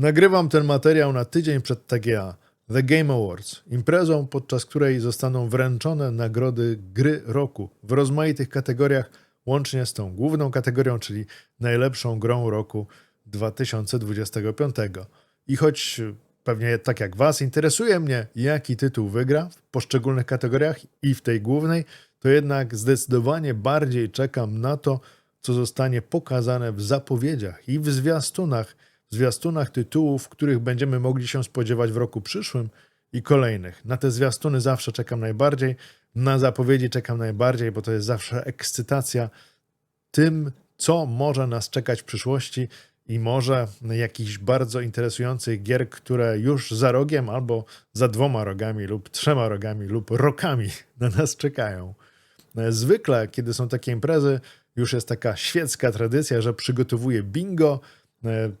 Nagrywam ten materiał na tydzień przed TGA, The Game Awards, imprezą, podczas której zostaną wręczone nagrody gry roku w rozmaitych kategoriach, łącznie z tą główną kategorią, czyli najlepszą grą roku 2025. I choć pewnie tak jak Was interesuje mnie, jaki tytuł wygra w poszczególnych kategoriach i w tej głównej, to jednak zdecydowanie bardziej czekam na to, co zostanie pokazane w zapowiedziach i w zwiastunach, zwiastunach tytułów, których będziemy mogli się spodziewać w roku przyszłym i kolejnych. Na te zwiastuny zawsze czekam najbardziej, na zapowiedzi czekam najbardziej, bo to jest zawsze ekscytacja tym, co może nas czekać w przyszłości i może jakichś bardzo interesujących gier, które już za rogiem albo za dwoma rogami lub trzema rogami lub rokami na nas czekają. Zwykle, kiedy są takie imprezy, już jest taka świecka tradycja, że przygotowuję bingo, e,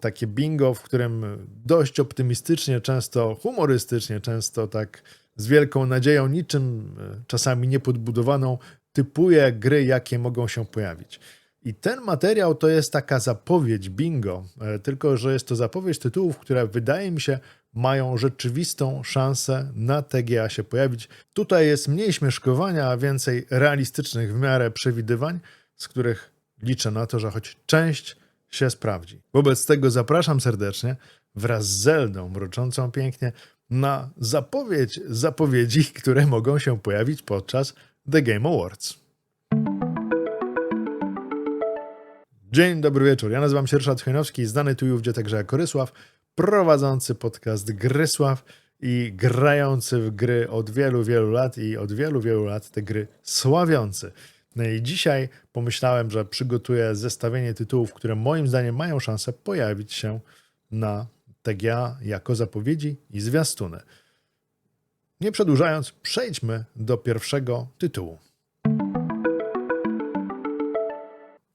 takie bingo, w którym dość optymistycznie, często humorystycznie, często tak z wielką nadzieją, niczym e, czasami niepodbudowaną, typuję gry, jakie mogą się pojawić. I ten materiał to jest taka zapowiedź bingo, e, tylko że jest to zapowiedź tytułów, które wydaje mi się mają rzeczywistą szansę na TGA się pojawić. Tutaj jest mniej śmieszkowania, a więcej realistycznych w miarę przewidywań, z których liczę na to, że choć część się sprawdzi. Wobec tego zapraszam serdecznie wraz z Zeldą mroczącą pięknie na zapowiedź zapowiedzi, które mogą się pojawić podczas The Game Awards. Dzień dobry wieczór. Ja nazywam się Ryszard Chojnowski, znany tu i ówdzie także jako Rysław, prowadzący podcast Grysław i grający w gry od wielu, wielu lat i od wielu, wielu lat te gry sławiący. No i dzisiaj pomyślałem, że przygotuję zestawienie tytułów, które moim zdaniem mają szansę pojawić się na TGA jako zapowiedzi i zwiastuny. Nie przedłużając, przejdźmy do pierwszego tytułu.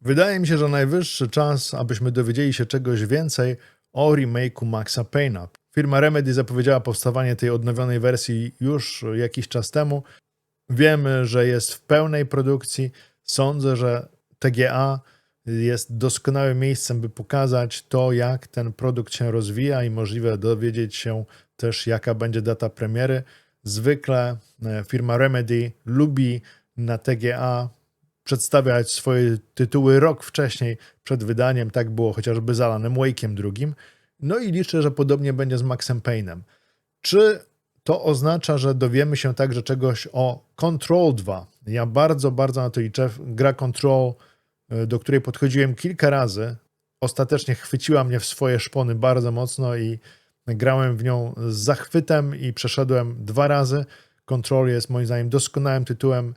Wydaje mi się, że najwyższy czas, abyśmy dowiedzieli się czegoś więcej o remake'u Maxa Payne'a. Firma Remedy zapowiedziała powstawanie tej odnowionej wersji już jakiś czas temu. Wiemy, że jest w pełnej produkcji. Sądzę, że TGA jest doskonałym miejscem, by pokazać to, jak ten produkt się rozwija i możliwe dowiedzieć się też, jaka będzie data premiery. Zwykle e, firma Remedy lubi na TGA przedstawiać swoje tytuły rok wcześniej przed wydaniem. Tak było chociażby z Alanem Wake'iem drugim. No i liczę, że podobnie będzie z Maxem Payne'em. Czy to oznacza, że dowiemy się także czegoś o Control 2? Ja bardzo, bardzo na to liczę. Gra Control, y, do której podchodziłem kilka razy, ostatecznie chwyciła mnie w swoje szpony bardzo mocno i grałem w nią z zachwytem i przeszedłem dwa razy. Control jest moim zdaniem doskonałym tytułem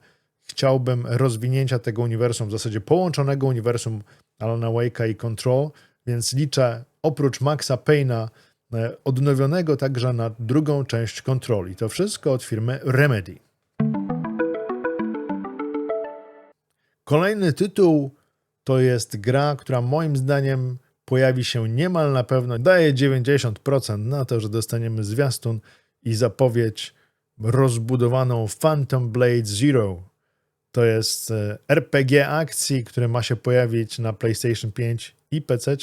chciałbym rozwinięcia tego uniwersum, w zasadzie połączonego uniwersum Alana Wake'a i Control, więc liczę oprócz Maxa Payne'a e, odnowionego także na drugą część Control i to wszystko od firmy Remedy. Kolejny tytuł to jest gra, która moim zdaniem pojawi się niemal na pewno. Daje 90% na to, że dostaniemy zwiastun i zapowiedź rozbudowaną Phantom Blade Zero, to jest e, RPG akcji, które ma się pojawić na PlayStation 5 i PC.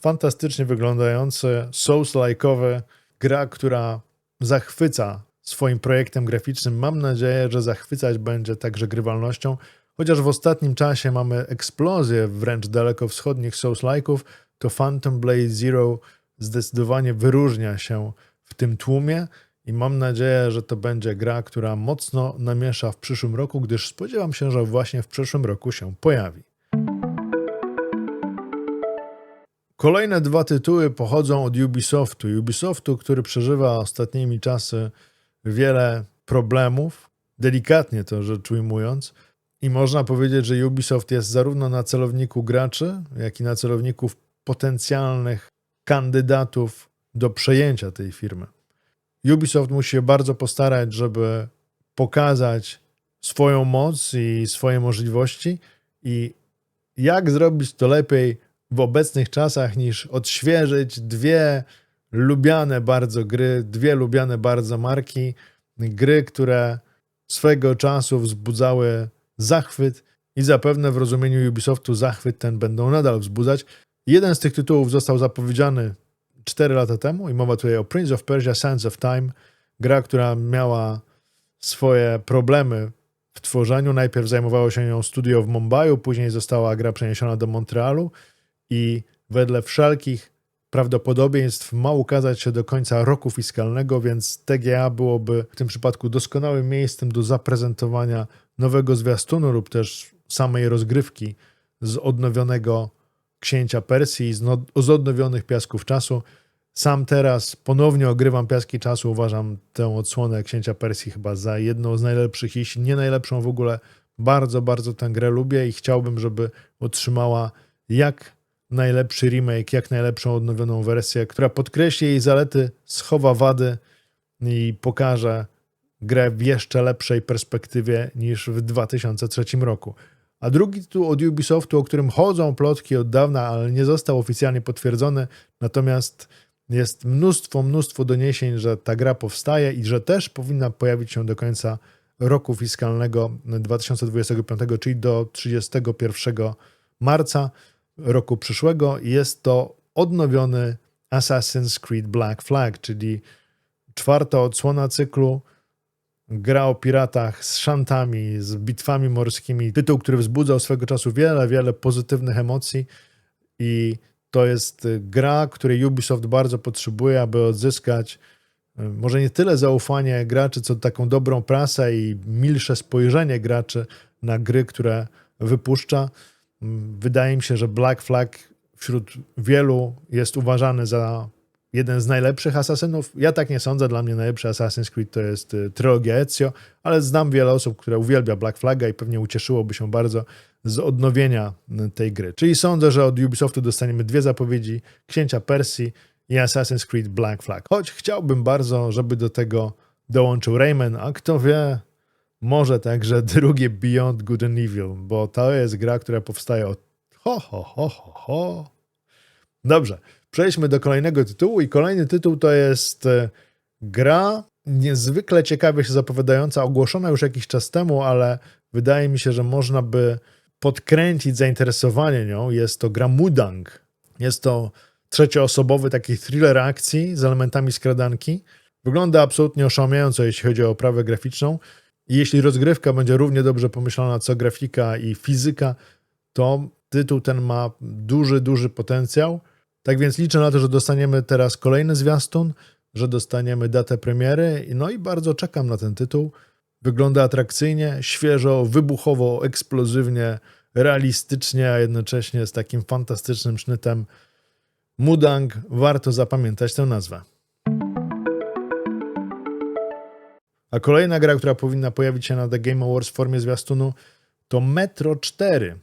Fantastycznie wyglądający, Souls-like'owy, gra, która zachwyca swoim projektem graficznym. Mam nadzieję, że zachwycać będzie także grywalnością, chociaż w ostatnim czasie mamy eksplozję wręcz dalekowschodnich Souls-like'ów, to Phantom Blade Zero zdecydowanie wyróżnia się w tym tłumie i mam nadzieję, że to będzie gra, która mocno namiesza w przyszłym roku, gdyż spodziewam się, że właśnie w przyszłym roku się pojawi. Kolejne dwa tytuły pochodzą od Ubisoftu. Ubisoftu, który przeżywa ostatnimi czasy wiele problemów, delikatnie to rzecz ujmując. I można powiedzieć, że Ubisoft jest zarówno na celowniku graczy, jak i na celowniku potencjalnych kandydatów do przejęcia tej firmy. Ubisoft musi się bardzo postarać, żeby pokazać swoją moc i swoje możliwości i jak zrobić to lepiej w obecnych czasach niż odświeżyć dwie lubiane bardzo gry, dwie lubiane bardzo marki, gry, które swego czasu wzbudzały zachwyt i zapewne w rozumieniu Ubisoftu zachwyt ten będą nadal wzbudzać. Jeden z tych tytułów został zapowiedziany 4 lata temu i mowa tutaj o Prince of Persia Sands of Time, gra, która miała swoje problemy w tworzeniu. Najpierw zajmowało się nią studio w Mumbai, później została gra przeniesiona do Montrealu i wedle wszelkich prawdopodobieństw ma ukazać się do końca roku fiskalnego, więc TGA byłoby w tym przypadku doskonałym miejscem do zaprezentowania nowego zwiastunu lub też samej rozgrywki z odnowionego księcia Persji, z, no, z odnowionych piasków czasu. Sam teraz ponownie ogrywam piaski czasu. Uważam tę odsłonę księcia Persji chyba za jedną z najlepszych, jeśli nie najlepszą w ogóle. Bardzo, bardzo tę grę lubię i chciałbym, żeby otrzymała jak najlepszy remake, jak najlepszą odnowioną wersję, która podkreśli jej zalety, schowa wady i pokaże grę w jeszcze lepszej perspektywie niż w 2003 roku. A drugi tytuł od Ubisoftu, o którym chodzą plotki od dawna, ale nie został oficjalnie potwierdzony, natomiast jest mnóstwo, mnóstwo doniesień, że ta gra powstaje i że też powinna pojawić się do końca roku fiskalnego 2025, czyli do 31 marca roku przyszłego. Jest to odnowiony Assassin's Creed Black Flag, czyli czwarta odsłona cyklu. Gra o piratach z szantami, z bitwami morskimi. Tytuł, który wzbudzał swego czasu wiele, wiele pozytywnych emocji i to jest gra, której Ubisoft bardzo potrzebuje, aby odzyskać e, może nie tyle zaufanie graczy, co taką dobrą prasę i milsze spojrzenie graczy na gry, które wypuszcza. Wydaje mi się, że Black Flag wśród wielu jest uważany za jeden z najlepszych asasynów. Ja tak nie sądzę, dla mnie najlepszy Assassin's Creed to jest y, trylogia Ezio, ale znam wiele osób, które uwielbia Black Flaga i pewnie ucieszyłoby się bardzo z odnowienia y, tej gry. Czyli sądzę, że od Ubisoftu dostaniemy dwie zapowiedzi, Księcia Persji i Assassin's Creed Black Flag. Choć chciałbym bardzo, żeby do tego dołączył Rayman, a kto wie, może także drugie Beyond Good and Evil, bo to jest gra, która powstaje od ho, ho, ho, ho, ho. Dobrze, przejdźmy do kolejnego tytułu i kolejny tytuł to jest e, gra niezwykle ciekawie się zapowiadająca, ogłoszona już jakiś czas temu, ale wydaje mi się, że można by podkręcić zainteresowanie nią. Jest to gra Mudang. Jest to trzecioosobowy taki thriller akcji z elementami skradanki. Wygląda absolutnie oszałamiająco, jeśli chodzi o oprawę graficzną. Jeśli rozgrywka będzie równie dobrze pomyślana co grafika i fizyka, to tytuł ten ma duży, duży potencjał. Tak więc liczę na to, że dostaniemy teraz kolejny zwiastun, że dostaniemy datę premiery. No i bardzo czekam na ten tytuł. Wygląda atrakcyjnie, świeżo, wybuchowo, eksplozywnie, realistycznie, a jednocześnie z takim fantastycznym sznytem. Mudang, warto zapamiętać tę nazwę. A kolejna gra, która powinna pojawić się na The Game Awards w formie zwiastunu, to Metro 4.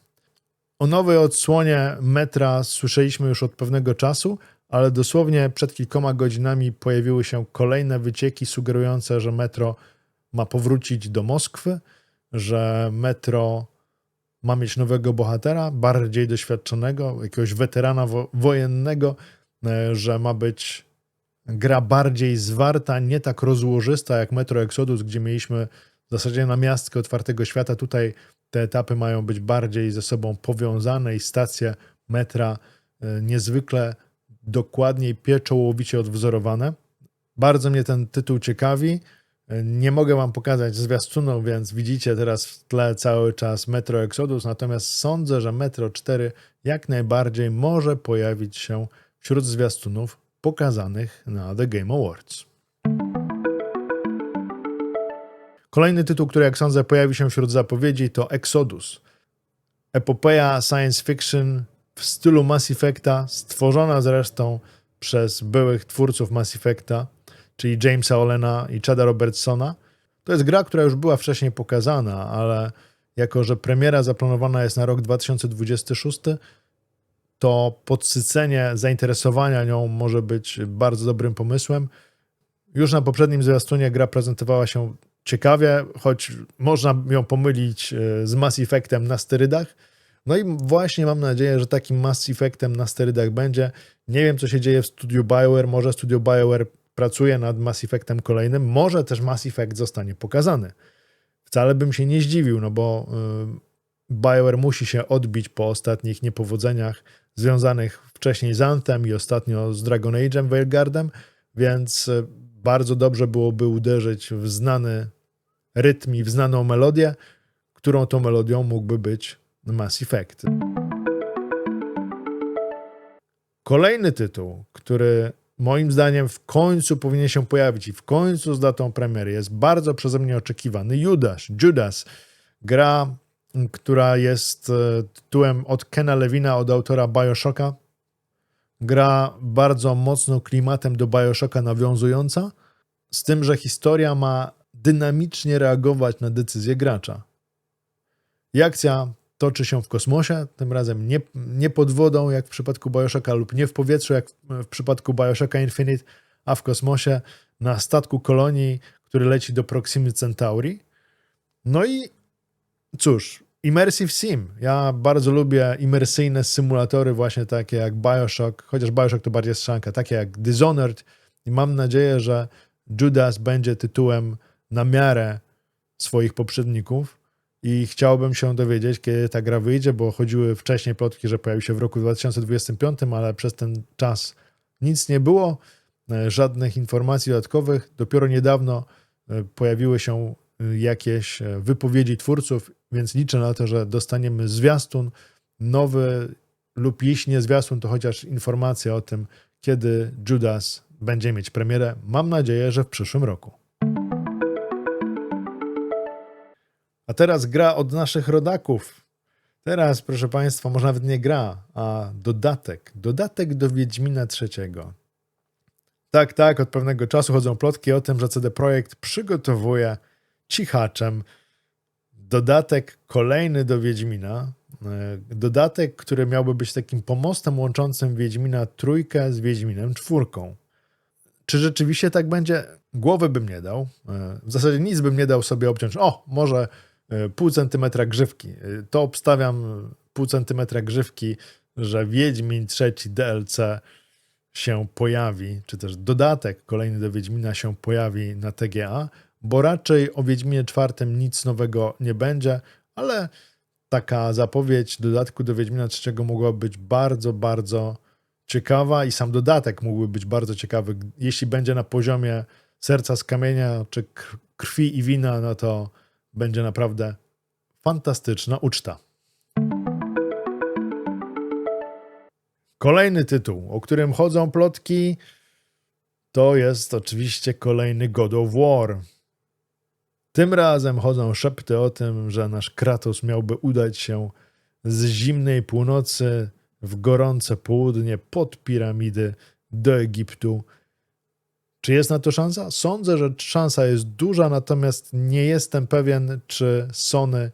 O nowej odsłonie Metra słyszeliśmy już od pewnego czasu, ale dosłownie przed kilkoma godzinami pojawiły się kolejne wycieki sugerujące, że Metro ma powrócić do Moskwy, że Metro ma mieć nowego bohatera, bardziej doświadczonego, jakiegoś weterana wo wojennego, e, że ma być gra bardziej zwarta, nie tak rozłożysta jak Metro Exodus, gdzie mieliśmy w zasadzie na miastkę otwartego świata. Tutaj te etapy mają być bardziej ze sobą powiązane i stacje metra e, niezwykle dokładniej, pieczołowicie odwzorowane. Bardzo mnie ten tytuł ciekawi. E, nie mogę wam pokazać zwiastunu, więc widzicie teraz w tle cały czas Metro Exodus, natomiast sądzę, że Metro 4 jak najbardziej może pojawić się wśród zwiastunów pokazanych na The Game Awards. Kolejny tytuł, który jak sądzę pojawi się wśród zapowiedzi to Exodus. Epopeja science fiction w stylu Mass Effecta, stworzona zresztą przez byłych twórców Mass Effecta, czyli Jamesa Olena i Chada Robertsona. To jest gra, która już była wcześniej pokazana, ale jako że premiera zaplanowana jest na rok 2026, to podsycenie zainteresowania nią może być bardzo dobrym pomysłem. Już na poprzednim zwiastunie gra prezentowała się ciekawie, choć można ją pomylić e, z Mass Effectem na sterydach. No i właśnie mam nadzieję, że takim Mass Effectem na sterydach będzie. Nie wiem, co się dzieje w studiu BioWare. Może studio BioWare pracuje nad Mass Effectem kolejnym. Może też Mass Effect zostanie pokazany. Wcale bym się nie zdziwił, no bo e, BioWare musi się odbić po ostatnich niepowodzeniach związanych wcześniej z Anthem i ostatnio z Dragon Age'em Veilguardem, więc e, bardzo dobrze byłoby uderzyć w znany rytm i w znaną melodię, którą tą melodią mógłby być Mass Effect. Kolejny tytuł, który moim zdaniem w końcu powinien się pojawić i w końcu z datą premiery jest bardzo przeze mnie oczekiwany Judas. Judas, gra, która jest e, tytułem od Kena Levina, od autora Bioshocka. Gra bardzo mocno klimatem do Bioshocka nawiązująca, z tym, że historia ma dynamicznie reagować na decyzje gracza. I akcja toczy się w kosmosie, tym razem nie, nie pod wodą, jak w przypadku Bioshocka, lub nie w powietrzu, jak w, w przypadku Bioshocka Infinite, a w kosmosie na statku kolonii, który leci do Proximy Centauri. No i cóż, Immersive Sim. Ja bardzo lubię imersyjne symulatory, właśnie takie jak Bioshock, chociaż Bioshock to bardziej strzelanka, takie jak Dishonored. I mam nadzieję, że Judas będzie tytułem na miarę swoich poprzedników i chciałbym się dowiedzieć, kiedy ta gra wyjdzie, bo chodziły wcześniej plotki, że pojawi się w roku 2025, ale przez ten czas nic nie było, e, żadnych informacji dodatkowych. Dopiero niedawno e, pojawiły się jakieś wypowiedzi twórców, więc liczę na to, że dostaniemy zwiastun nowy lub jeśli nie zwiastun, to chociaż informacja o tym, kiedy Judas będzie mieć premierę. Mam nadzieję, że w przyszłym roku. A teraz gra od naszych rodaków. Teraz, proszę Państwa, może nawet nie gra, a dodatek. Dodatek do Wiedźmina III. Tak, tak, od pewnego czasu chodzą plotki o tym, że CD Projekt przygotowuje cichaczem dodatek kolejny do Wiedźmina. E, dodatek, który miałby być takim pomostem łączącym Wiedźmina trójkę z Wiedźminem czwórką. Czy rzeczywiście tak będzie? Głowy bym nie dał. E, w zasadzie nic bym nie dał sobie obciąć. O, może E, pół centymetra grzywki. To obstawiam pół centymetra grzywki, że Wiedźmin trzeci DLC się pojawi, czy też dodatek kolejny do Wiedźmina się pojawi na TGA, bo raczej o Wiedźminie czwartym nic nowego nie będzie, ale taka zapowiedź dodatku do Wiedźmina trzeciego mogła być bardzo, bardzo ciekawa i sam dodatek mógłby być bardzo ciekawy. Jeśli będzie na poziomie serca z kamienia, czy krwi i wina, no to będzie naprawdę fantastyczna uczta. Kolejny tytuł, o którym chodzą plotki, to jest oczywiście kolejny God of War. Tym razem chodzą szepty o tym, że nasz Kratos miałby udać się z zimnej północy w gorące południe pod piramidy do Egiptu czy jest na to szansa? Sądzę, że szansa jest duża, natomiast nie jestem pewien, czy Sony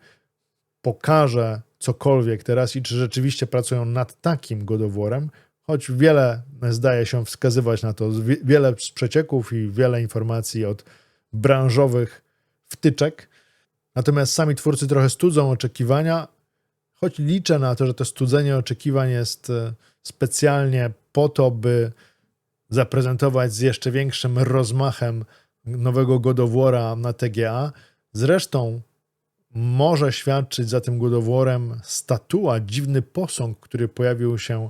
pokaże cokolwiek teraz i czy rzeczywiście pracują nad takim godoworem, choć wiele zdaje się wskazywać na to, wiele z przecieków i wiele informacji od branżowych wtyczek. Natomiast sami twórcy trochę studzą oczekiwania, choć liczę na to, że to studzenie oczekiwań jest e, specjalnie po to, by zaprezentować z jeszcze większym rozmachem nowego godowora na TGA. Zresztą może świadczyć za tym godoworem statua, dziwny posąg, który pojawił się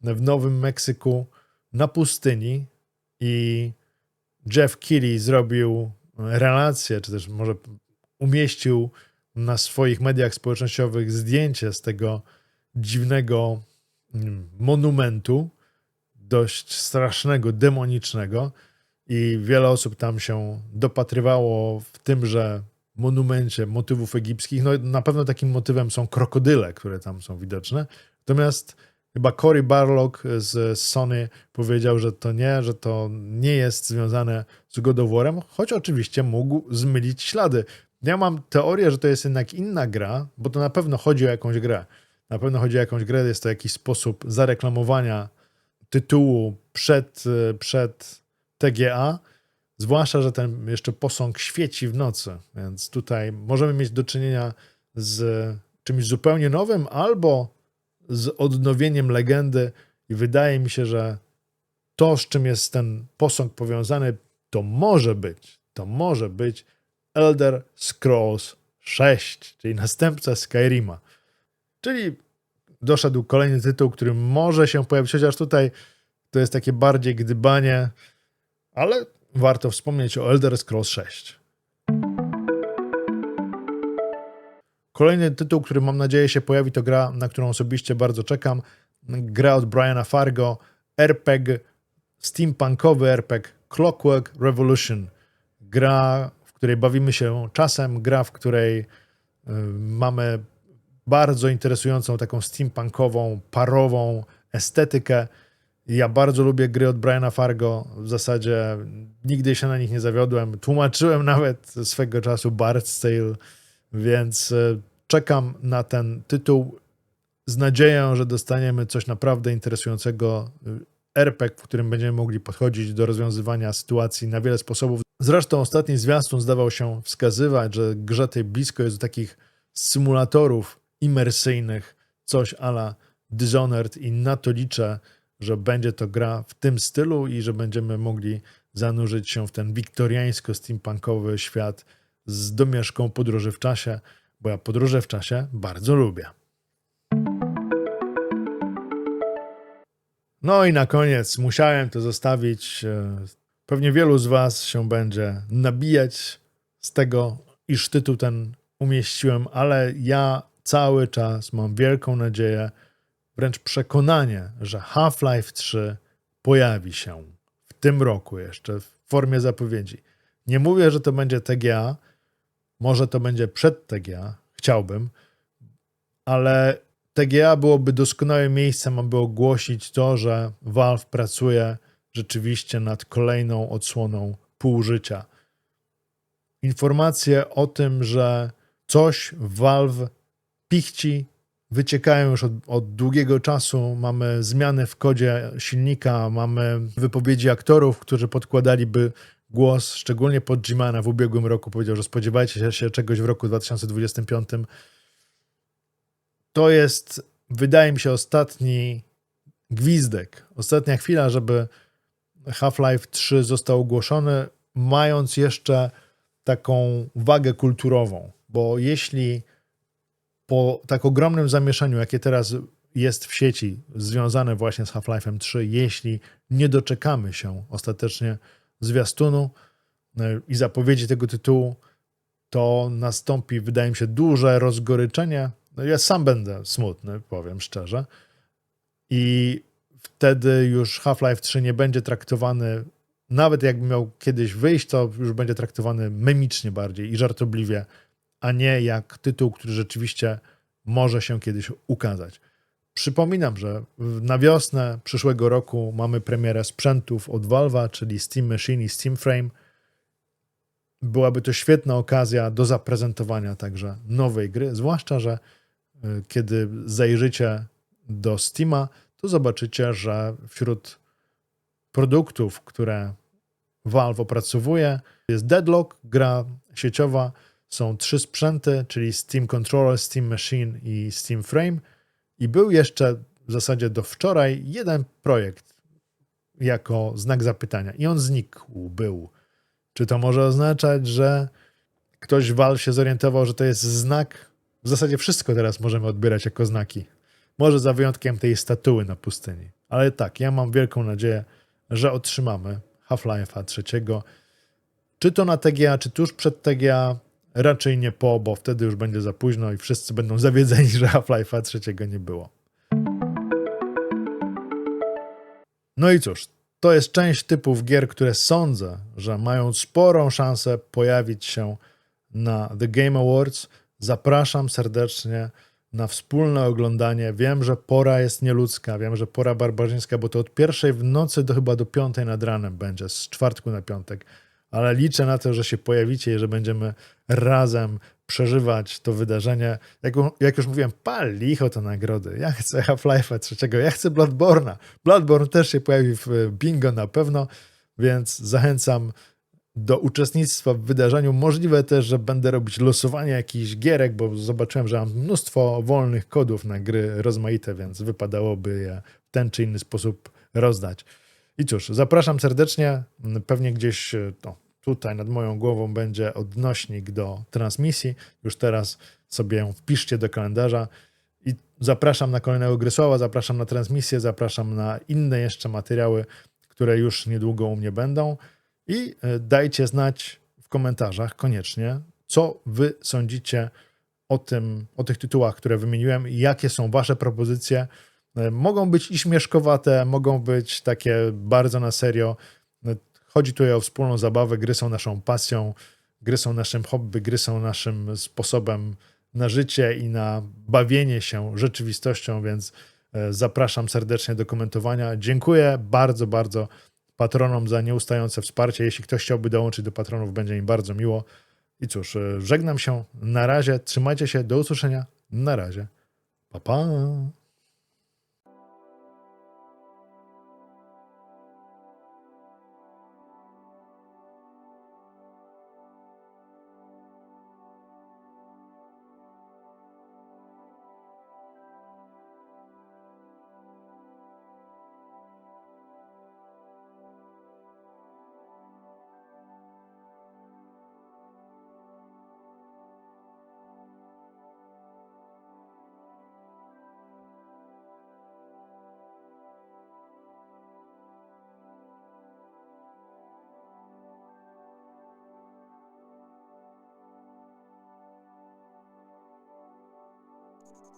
w Nowym Meksyku na pustyni i Jeff Keighley zrobił relację, czy też może umieścił na swoich mediach społecznościowych zdjęcie z tego dziwnego monumentu dość strasznego, demonicznego i wiele osób tam się dopatrywało w tymże monumencie motywów egipskich. No na pewno takim motywem są krokodyle, które tam są widoczne. Natomiast chyba Cory Barlock z Sony powiedział, że to nie, że to nie jest związane z godoworem, choć oczywiście mógł zmylić ślady. Ja mam teorię, że to jest jednak inna gra, bo to na pewno chodzi o jakąś grę. Na pewno chodzi o jakąś grę, jest to jakiś sposób zareklamowania tytułu przed, przed TGA, zwłaszcza, że ten jeszcze posąg świeci w nocy, więc tutaj możemy mieć do czynienia z czymś zupełnie nowym albo z odnowieniem legendy i wydaje mi się, że to, z czym jest ten posąg powiązany, to może być, to może być Elder Scrolls 6, czyli następca Skyrima. Czyli doszedł kolejny tytuł, który może się pojawić, chociaż tutaj to jest takie bardziej gdybanie, ale warto wspomnieć o Elder Scrolls 6. Kolejny tytuł, który mam nadzieję się pojawi, to gra, na którą osobiście bardzo czekam. Gra od Briana Fargo, RPG, steampunkowy RPG Clockwork Revolution. Gra, w której bawimy się czasem, gra, w której y, mamy bardzo interesującą taką steampunkową, parową estetykę. Ja bardzo lubię gry od Briana Fargo. W zasadzie nigdy się na nich nie zawiodłem. Tłumaczyłem nawet swego czasu Bard's Tale, więc y, czekam na ten tytuł z nadzieją, że dostaniemy coś naprawdę interesującego. y, RPG, w którym będziemy mogli podchodzić do rozwiązywania sytuacji na wiele sposobów. Zresztą ostatni zwiastun zdawał się wskazywać, że grze tej blisko jest do takich symulatorów imersyjnych, coś ala Dishonored i na to liczę, że będzie to gra w tym stylu i że będziemy mogli zanurzyć się w ten wiktoriańsko-steampunkowy świat z domieszką podróży w czasie, bo ja podróże w czasie bardzo lubię. No i na koniec musiałem to zostawić. e, Pewnie wielu z Was się będzie nabijać z tego, iż tytuł ten umieściłem, ale ja cały czas mam wielką nadzieję, wręcz przekonanie, że Half-Life 3 pojawi się w tym roku jeszcze w formie zapowiedzi. Nie mówię, że to będzie TGA, może to będzie przed TGA, chciałbym, ale TGA byłoby doskonałym miejscem, aby ogłosić to, że Valve pracuje rzeczywiście nad kolejną odsłoną półżycia. Informacje o tym, że coś w Valve pichci, wyciekają już od, od długiego czasu. Mamy zmiany w kodzie silnika, mamy wypowiedzi aktorów, którzy podkładaliby głos, szczególnie pod Gimana w ubiegłym roku powiedział, że spodziewajcie się czegoś w roku 2025 to jest, wydaje mi się, ostatni gwizdek, ostatnia chwila, żeby Half-Life 3 został ogłoszony, mając jeszcze taką wagę kulturową, bo jeśli po tak ogromnym zamieszaniu, jakie teraz jest w sieci, związane właśnie z Half-Life'em 3, jeśli nie doczekamy się ostatecznie zwiastunu e, i zapowiedzi tego tytułu, to nastąpi, wydaje mi się, duże rozgoryczenie. No ja sam będę smutny, powiem szczerze. I wtedy już Half-Life 3 nie będzie traktowany, nawet jakby miał kiedyś wyjść, to już będzie traktowany memicznie bardziej i żartobliwie, a nie jak tytuł, który rzeczywiście może się kiedyś ukazać. Przypominam, że na wiosnę przyszłego roku mamy premierę sprzętów od Valve'a, czyli Steam Machine i Steam Frame. Byłaby to świetna okazja do zaprezentowania także nowej gry, zwłaszcza, że y, kiedy zajrzycie do Steama, to zobaczycie, że wśród produktów, które Valve opracowuje, jest Deadlock, gra sieciowa, są trzy sprzęty, czyli Steam Controller, Steam Machine i Steam Frame. I był jeszcze w zasadzie do wczoraj jeden projekt jako znak zapytania i on znikł, był. Czy to może oznaczać, że ktoś w Valve się zorientował, że to jest znak? W zasadzie wszystko teraz możemy odbierać jako znaki. Może za wyjątkiem tej statuły na pustyni. Ale tak, ja mam wielką nadzieję, że otrzymamy Half-Life'a trzeciego. Czy to na TGA, czy tuż przed TGA? Raczej nie po, bo wtedy już będzie za późno i wszyscy będą zawiedzeni, że Half-Life'a trzeciego nie było. No i cóż, to jest część typów gier, które sądzę, że mają sporą szansę pojawić się na The Game Awards. Zapraszam serdecznie na wspólne oglądanie. Wiem, że pora jest nieludzka, wiem, że pora barbarzyńska, bo to od pierwszej w nocy do chyba do piątej nad ranem będzie, z czwartku na piątek. Ale liczę na to, że się pojawicie i że będziemy razem przeżywać to wydarzenie. Jak, jak już mówiłem, pal licho te nagrody. Ja chcę Half-Life'a trzeciego, ja chcę Bloodborne'a. Bloodborne też się pojawi w bingo na pewno, więc zachęcam do uczestnictwa w wydarzeniu. Możliwe też, że będę robić losowanie jakichś gierek, bo zobaczyłem, że mam mnóstwo wolnych kodów na gry rozmaite, więc wypadałoby je w ten czy inny sposób rozdać. I cóż, zapraszam serdecznie. Pewnie gdzieś no, tutaj nad moją głową będzie odnośnik do transmisji. Już teraz sobie ją wpiszcie do kalendarza. I zapraszam na kolejnego Grysława, zapraszam na transmisję, zapraszam na inne jeszcze materiały, które już niedługo u mnie będą. I e, dajcie znać w komentarzach koniecznie, co wy sądzicie o, tym, o tych tytułach, które wymieniłem i jakie są wasze propozycje. E, Mogą być i śmieszkowate, mogą być takie bardzo na serio. E, Chodzi tutaj o wspólną zabawę, gry są naszą pasją, gry są naszym hobby, gry są naszym sposobem na życie i na bawienie się rzeczywistością, więc e, zapraszam serdecznie do komentowania. Dziękuję bardzo, bardzo patronom za nieustające wsparcie. Jeśli ktoś chciałby dołączyć do patronów, będzie mi bardzo miło. I cóż, żegnam się. Na razie, trzymajcie się, do usłyszenia. Na razie. Pa, pa.